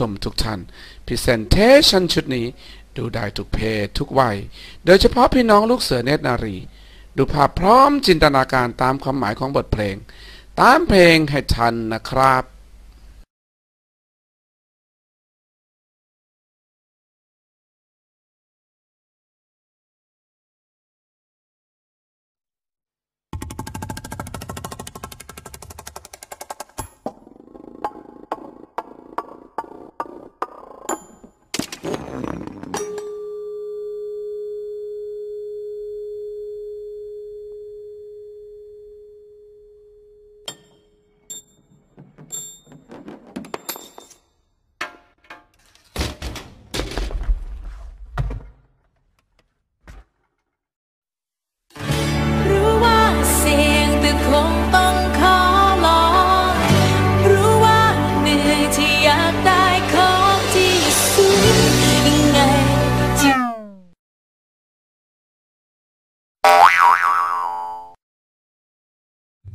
ชมทุกท่าน Presentation ชุดนี้ดูได้ทุกเพศทุกวัย โดยเฉพาะพี่น้องลูกเสือเนตรนารี ดูภาพพร้อมจินตนาการตามความหมายของบทเพลง ตามเพลงให้ทันนะครับ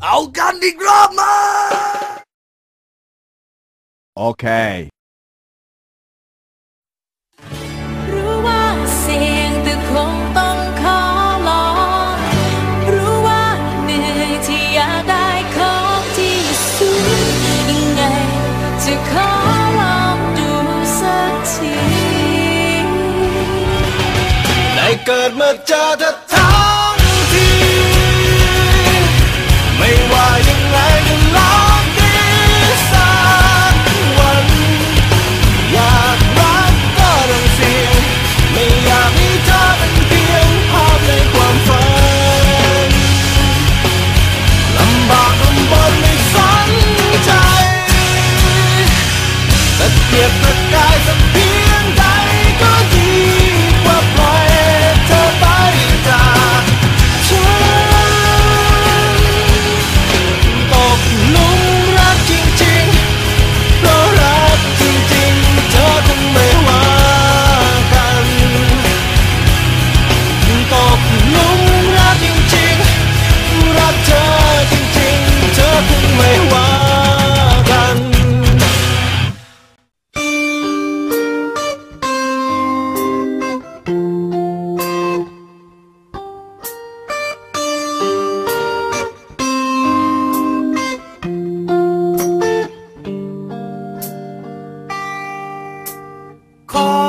เอากันอีกรอบมา Okay. รู้ว่าเสี่ยงแต่คงต้องขอลองรู้ว่าเหนื่อยที่อยากได้ของที่สูงยังไงจะขอลองดูสักที ได้เกิดมาเจอเธอ ตะ ขอ